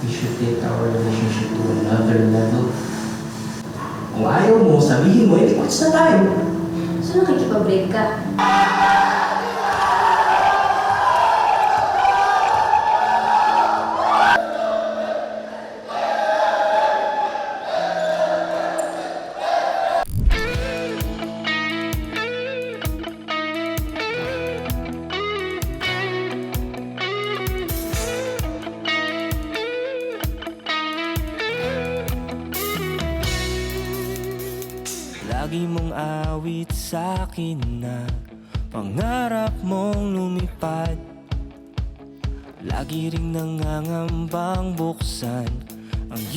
we should take our relationship to another level. Kung ayaw mo, sabihin mo, hindi what's na tayo. So nakikipag-break ka?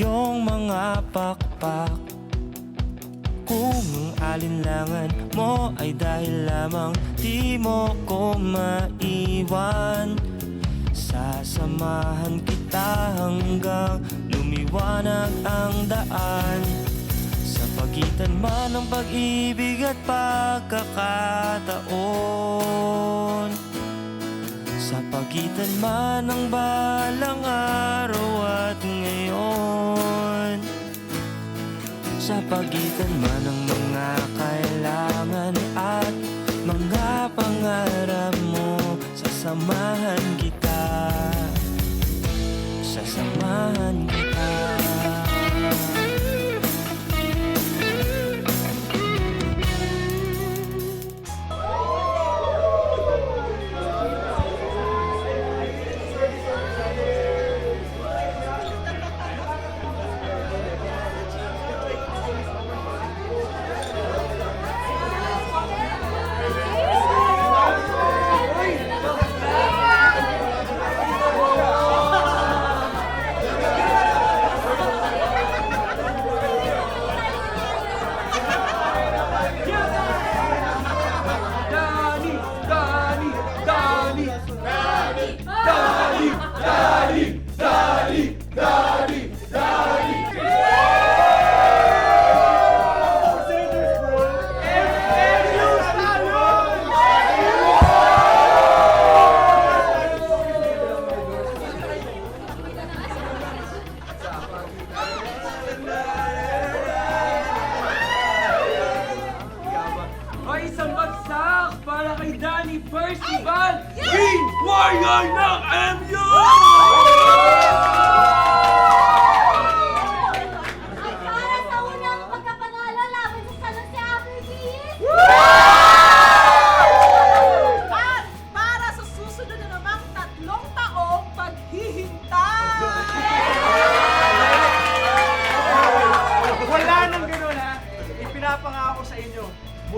Iyong mga pakpak. Kung ang alinlangan mo ay dahil lamang Di mo ko maiwan. Sasamahan kita hanggang lumiwanag ang daan. Sa pagitan man ng pag-ibig at pagkakataon. Sa pagitan man ng balang araw at ngayon Sa pagitan man ng mga kailangan at mga pangarap mo. Sasamahan kita. Sasamahan kita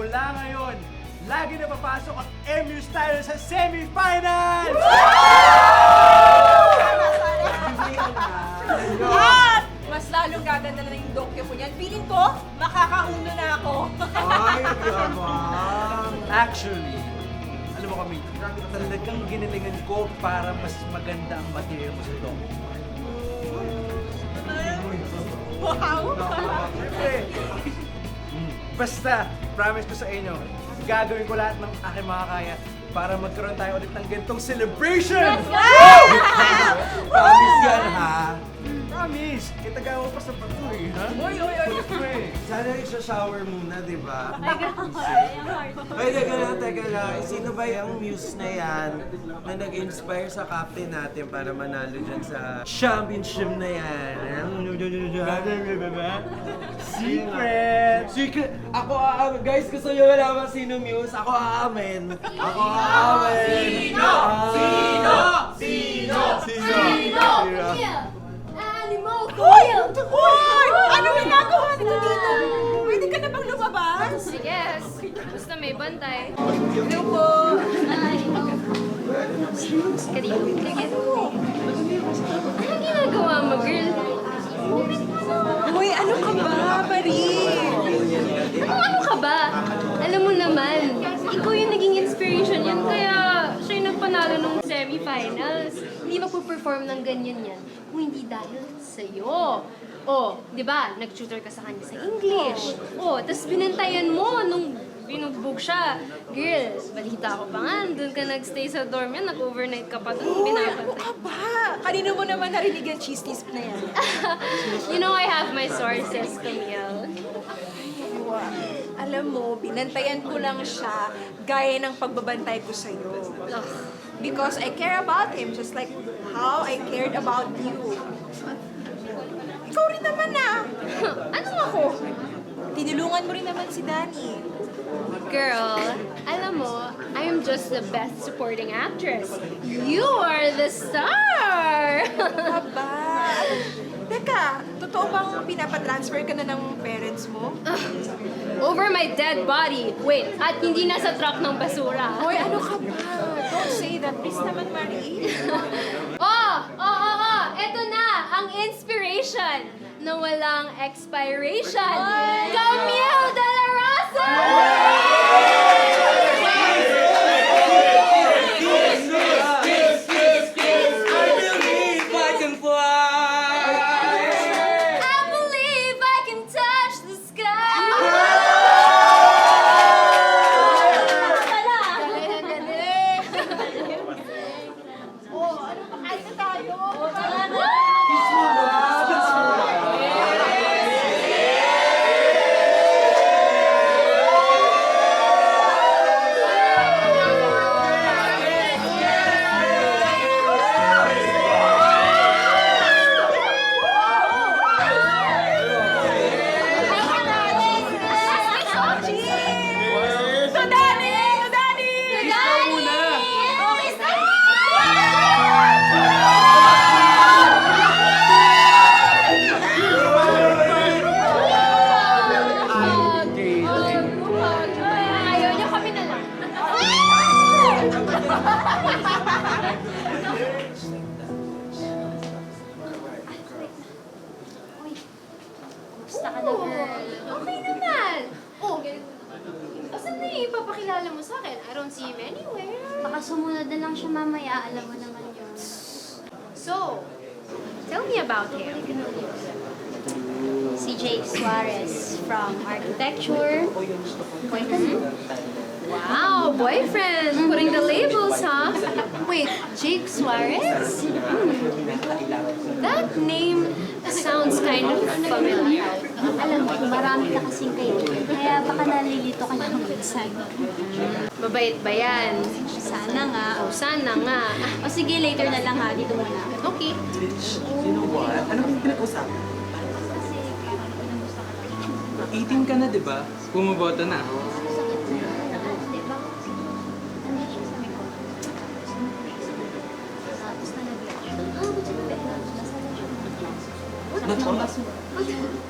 mula ngayon, lagi na papasok ang MU Style sa semifinals! At mas lalong gaganda na yung dokyo ko niyan. Feeling ko, makakauno na ako. Actually, alam mo kami, talagang ginalingan ko para mas maganda ang material mo sa ito. wow! Siyempre. Basta, promise ko sa inyo, gagawin ko lahat ng aking makakaya para magkaroon tayo ulit ng ganitong celebration! Promise yan, ha? Promise! Kita mo pa sa bato eh, ha? Uy, uy, uy! Siyempre. Sana isa-shower muna, di ba? Ay, teka lang, teka lang. Sino ba yung muse na yan na nag-inspire sa captain natin para manalo dyan sa championship na yan? Secret! Secret! Ako aamin. Guys, gusto nyo malaman sino muse? Ako aamin. Ako aamin. Sino? Sino? Sino? Sino? Sino? Kill! Uy! Ano ginagawa nito dito? Pwede ka na bang lumabas? Yes. Basta may bantay. Hello po! Kanino? Kaya Anong ginagawa mo, girl? Uy, ano ka ba, Marie? Ano, ano ka ba? Alam mo naman, ikaw yung naging inspiration yan, kaya ng semifinals. Hindi magpo-perform ng ganyan yan kung hindi dahil sa'yo. Oh, di ba? Nag-tutor ka sa kanya sa English. Oh, tapos binantayan mo nung binugbog siya. Girl, balita ko pa nga, doon ka nagstay sa dorm yan, nag-overnight ka pa doon, pinapatay. Aba, kanino mo naman narinig yung cheese tisp na yan? you know I have my sources, Camille. Wow. Alam mo, binantayan ko lang siya gaya ng pagbabantay ko sa'yo. Ugh. Because I care about him just like how I cared about you. Ikaw rin naman ah. ano ako? Tinulungan mo rin naman si Danny. Girl, alam mo, I'm just the best supporting actress. You are the star! Aba. Teka, totoo bang pinapatransfer ka na ng parents mo? Over my dead body. Wait, at hindi nasa truck ng basura. Hoy, ano ka ba? Don't say that. Please naman, Marie. Oh, oh, oh, oh, eto na, ang inspiration na walang expiration. Camille de la Rosa! 어, 잘 ka na, girl. Okay naman. Oh, asan na yung ipapakilala mo sa akin? I don't see him anywhere. Baka sumunod na lang siya mamaya. Alam mo naman yun. So, tell me about him. Si Jake Suarez from Architecture. Boyfriend? Wow, boyfriend. Putting the labels, huh? Wait, Jake Suarez? That name sounds kind of familiar. Alam mo, marami ka kasing kaibigan. Kaya baka nalilito ka ng minsan. Mabait ba yan? Sana nga. Oh, sana nga. O sige, later na lang ha. Dito muna. Okay. You know what? Ano yung pinag-usapan? 18 ka na, di ba? Bumoboto na.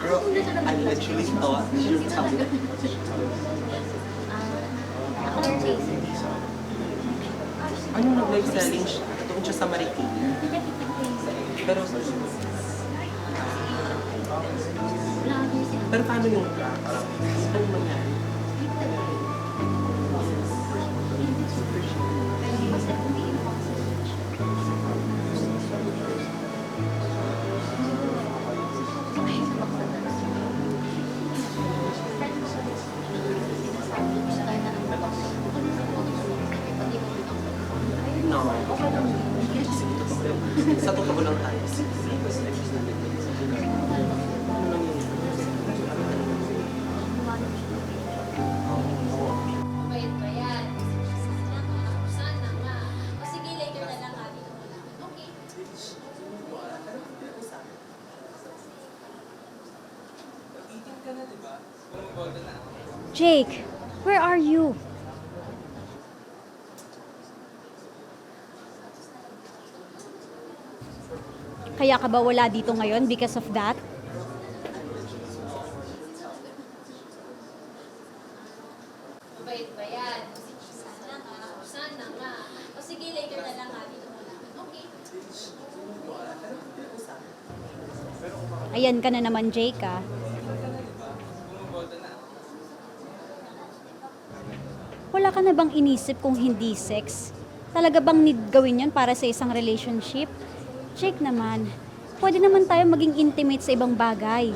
Girl, I literally thought you were telling me. Ano nag-live selling siya? Doon siya sa Marikina. Pero, pero paano yung drugs? Ano. Sa totoo lang tayo. Mabait ba yan? Sana nga. Sana nga. O sige, later na lang. Dito mo lang. Okay. Jake, where are you? Kaya ka ba wala dito ngayon because of that? Mabait ba yan? Sana nga. Sana nga. O sige, later na lang ha. Dito lang. Okay. Ayan ka na naman, Jake, ah. Wala ka na bang inisip kung hindi sex? Talaga bang need gawin yon para sa isang relationship? Jake naman, pwede naman tayo maging intimate sa ibang bagay.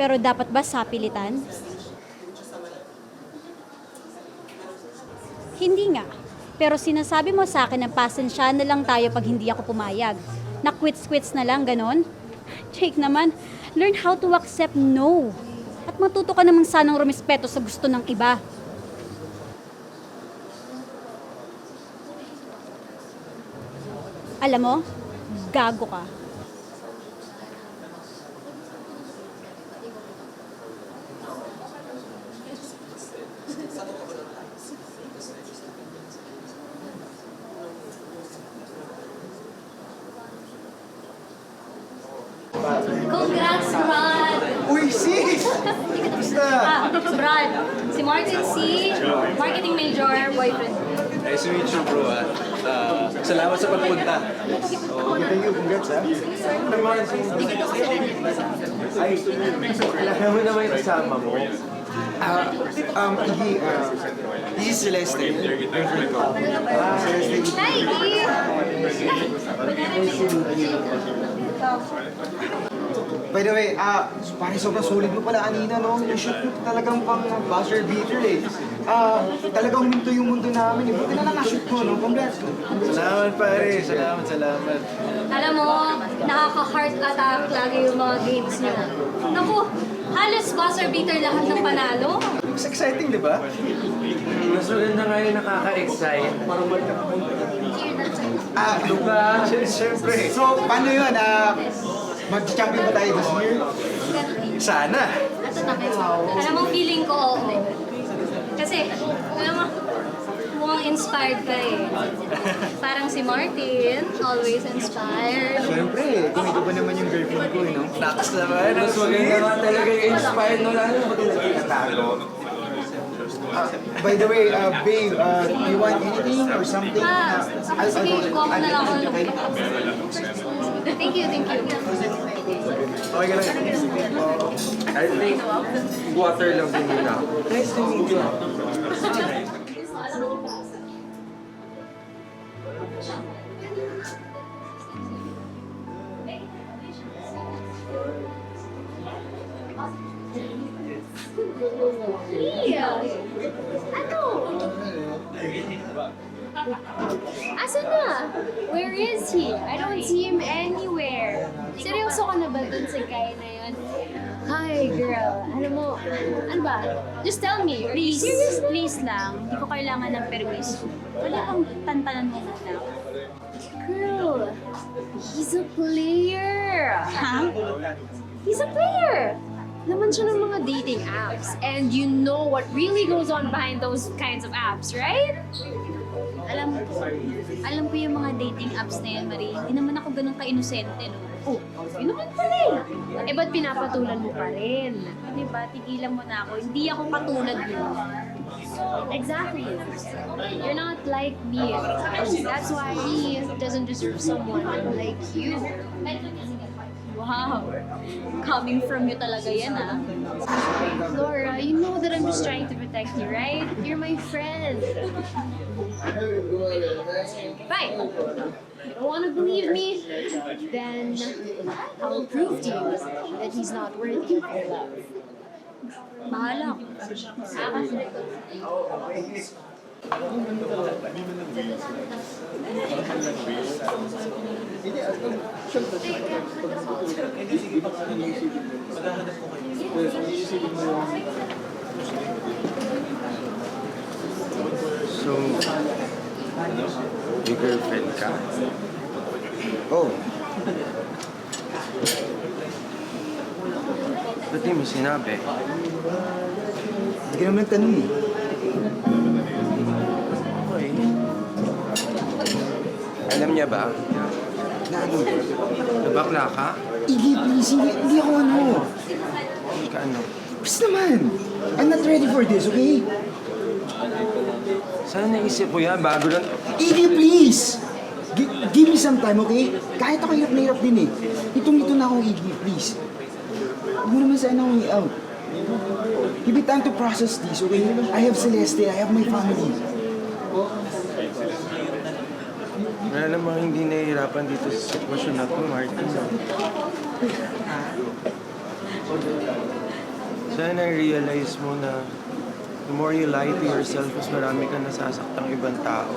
Pero dapat ba sapilitan? Hindi nga. Pero sinasabi mo sa akin na pasensya na lang tayo pag hindi ako pumayag. Na quits-quits na lang, ganon? Jake naman, learn how to accept no. At matuto ka namang sanang rumispeto sa gusto ng iba. Alam mo, gago ka. Congrats, Brad! Uy, sis! Basta! Ah, Brad, si Martin C, marketing major, boyfriend. Nice to meet you, bro. ah. Ah, salamat sa pagpunta. Oh, thank you. Congrats, ha? Naman, Ay, kailangan mo naman yung kasama mo. Ah, um, he, uh, he's Celeste. Girlfriend ko. Ah, Celeste. Hi, Iggy! By the way, ah, parang sobrang solid mo pala kanina, no? Yung shoot mo talagang pang buzzer beater, eh. Ah, talagang minto yung mundo namin, eh. Buti na lang na-shoot mo, no? Congrats. Salamat, pare. Salamat, salamat. Alam mo, nakaka-heart attack lagi yung mga games niyo. Naku, halos buzzer beater lahat ng panalo. Mas exciting, di ba? Mas maganda nga yung nakaka-excite. Ah, Luka, siyempre. so, paano yun? Ah, mag-champion ba tayo this year? Sana. Alam mo, feeling ko, oo. Kasi, alam mo, inspired ka eh. Parang si Martin, always inspired. Siyempre, kung ito ba naman yung girlfriend ko, eh, no? Naks naman. Mas maganda nga talaga yung inspired no lalo na pag nagtatago. Ah, by the way, uh, babe, uh, you want anything or something? Ah, I'll- sige, I'll- kuha mo na lang ako. Okay? Thank you, thank you. Okay ka lang. I think water lang din muna. Nice to meet you. Ano? Asan na? Where is he? I don't see him anywhere. Seryoso ka na ba dun sa guy na yun? Hi, girl. Alam mo, ano ba? Just tell me. Please, please lang. Hindi ko kailangan ng permiso. Wala kang tantanan mo muna. Girl, he's a player. Ha? He's a player. Naman siya ng mga dating apps. And you know what really goes on behind those kinds of apps, right? Alam ko. Alam ko yung mga dating apps na yan, Marie. Hindi naman ako ganun ka-inosente, no? Oh, yun naman pala eh. Eh, ba't pinapatulan mo pa rin? Di ba? Tigilan mo na ako. Hindi ako katulad mo. Exactly. You're not like me. That's why he doesn't deserve someone like you. Wow. Coming from you talaga yan, ah. Laura, you know that I'm just trying to protect you, right? You're my friend. Fine. You don't want to believe me? Then I'll prove to you that he's not worthy of your love. Bahala ko. So, may girlfriend ka? Oh, Ba't di mo sinabi? hindi ka naman nagtanong eh. Okay. Alam niya ba? Na ano? Nabakla ka? Iggy, please, hindi, hindi ako ano. Hindi ka ano? Please naman. I'm not ready for this, okay? Sana naisip mo yan bago lang... Iggy, please! Gi- give me some time, okay? Kahit ako hirap na hirap din eh. Itong-ito na ako, Iggy, please. Mo naman sana akong i-out. Give me time to process this, okay? I have Celeste, I have my family. Wala namang hindi nahihirapan dito sa sitwasyon na to, Martin. Sana realize mo na the more you lie to yourself, mas marami ka nasasaktang ibang tao.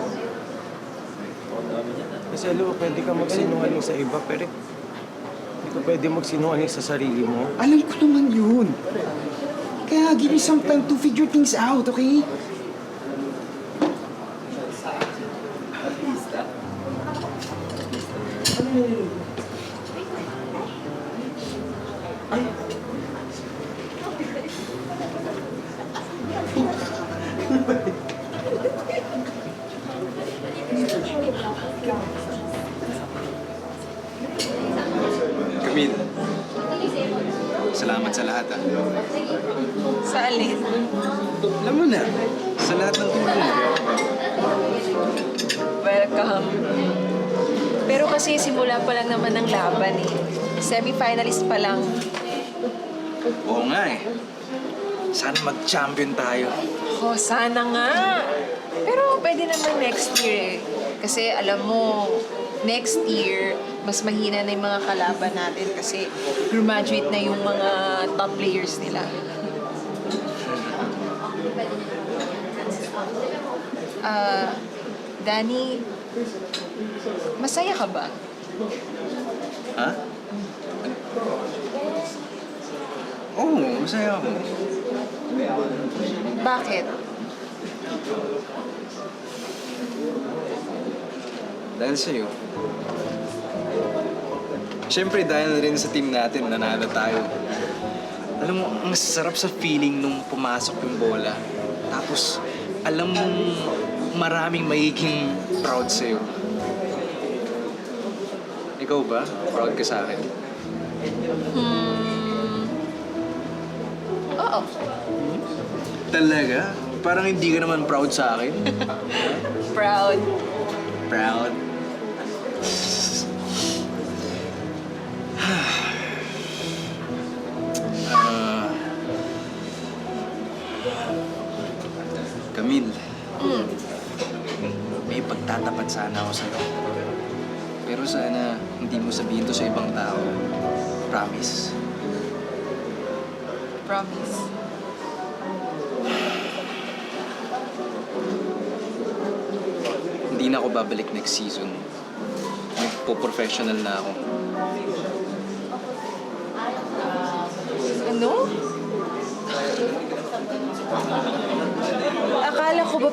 Kasi alam mo, pwede ka magsinungaling sa iba, pero ka pwede magsinungaling sa sarili mo. Alam ko naman yun. Kaya give me some time to figure things out, okay? Camille, salamat sa lahat ah. Sa alin? Alam mo na, sa lahat ng tulong mo. Welcome. Pero kasi simula pa lang naman ng laban eh. Semi-finalist pa lang. Oo nga eh. Sana mag-champion tayo. Oh, sana nga. Pero pwede naman next year eh. Kasi alam mo, next year, mas mahina na yung mga kalaban natin kasi graduate na yung mga top players nila. Ah, Danny, masaya ka ba? Ha? Oo, masaya ako. Bakit? Dahil sa'yo. Siyempre, dahil rin sa team natin, nanalo tayo. Alam mo, ang sarap sa feeling nung pumasok yung bola. Tapos, alam mong maraming magiging proud sa'yo. Ikaw ba? Proud ka sa akin? Hmm. Oo. Talaga? Parang hindi ka naman proud sa akin. Proud. Proud? Camille. May pagtatapat sana ako sa'yo. Pero sana hindi mo sabihin to sa ibang tao. Promise. Promise. Hindi na ako babalik next season. Nagpo-professional na ako.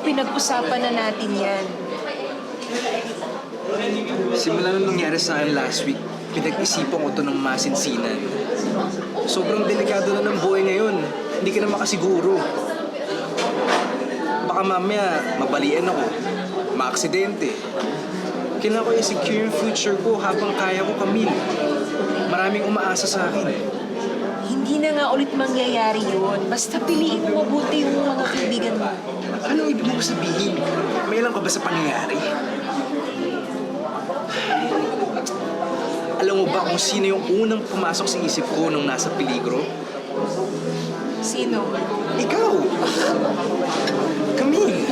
Pinag-usapan na natin yan? Simula nung nangyari sa akin last week, pinag-isipan ko to ng masinsinan. Sobrang delikado na ng buhay ngayon. Hindi ka na makasiguro. Baka mamaya, mabalian ako. Maaksidente. Kailangan ko i-secure yung future ko habang kaya ko, Camille. Maraming umaasa sa akin. Hindi na nga ulit mangyayari yun. Basta piliin mo mabuti yung mga kaibigan mo. Anong ibig mong sabihin? May alam ka ba sa pangyayari? Alam mo ba kung sino yung unang pumasok sa isip ko nung nasa peligro? Sino? Ikaw! Camille!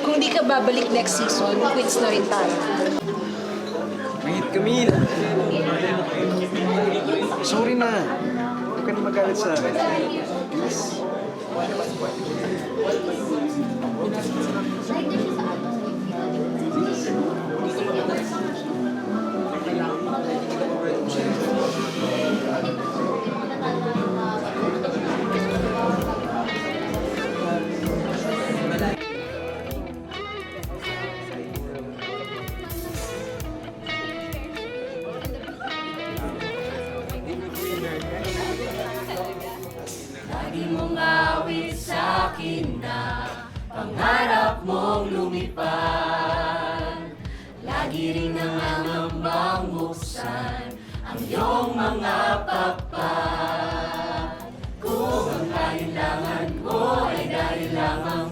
Kung di ka babalik next season, quits na rin tayo. Wait, Camille! Sorry na. Huwag ka na magalit sa akin. Please. Dahil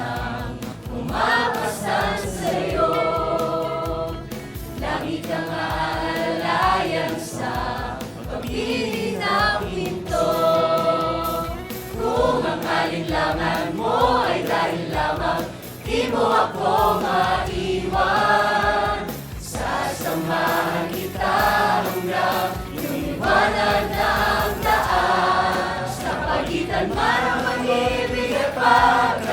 ang umapasan sa'yo. Lagi kang aalayan sa pag-ibig pinto. Kung mo ay dahil lamang di mo ako maiwan. Kita hanggang yung daan. Sa pagitan man at pag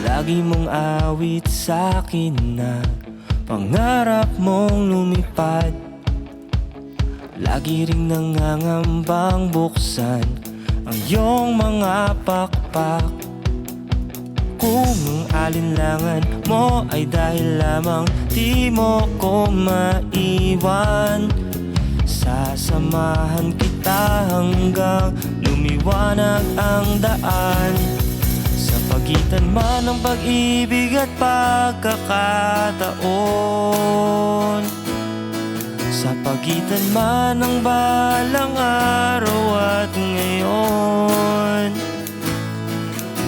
Lagi mong awit sa akin na Pangarap mong lumipad. Lagi ring nangangambang buksan Ang iyong mga pakpak. Kung ang alinlangan mo ay dahil lamang Di mo ko maiwan Sasamahan kita hanggang lumiwanag ang daan pagitan man ng pag-ibig at pagkakataon. Sa pagitan man ng balang araw at ngayon.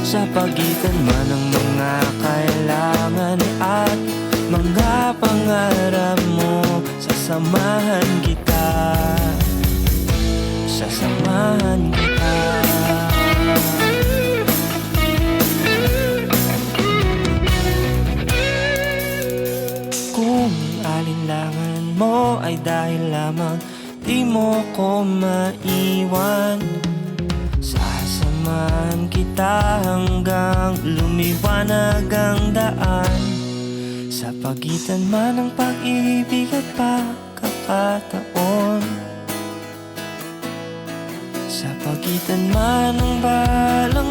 Sa pagitan man ng mga kailangan at mga pangarap mo Sasamahan kita. Sasamahan kita mo ay dahil lamang Di mo ko maiwan. Sasamahan kita hanggang lumiwanag ang daan. Sa pagitan man ng pag-ibig at pagkakataon. Sa pagitan man ng balang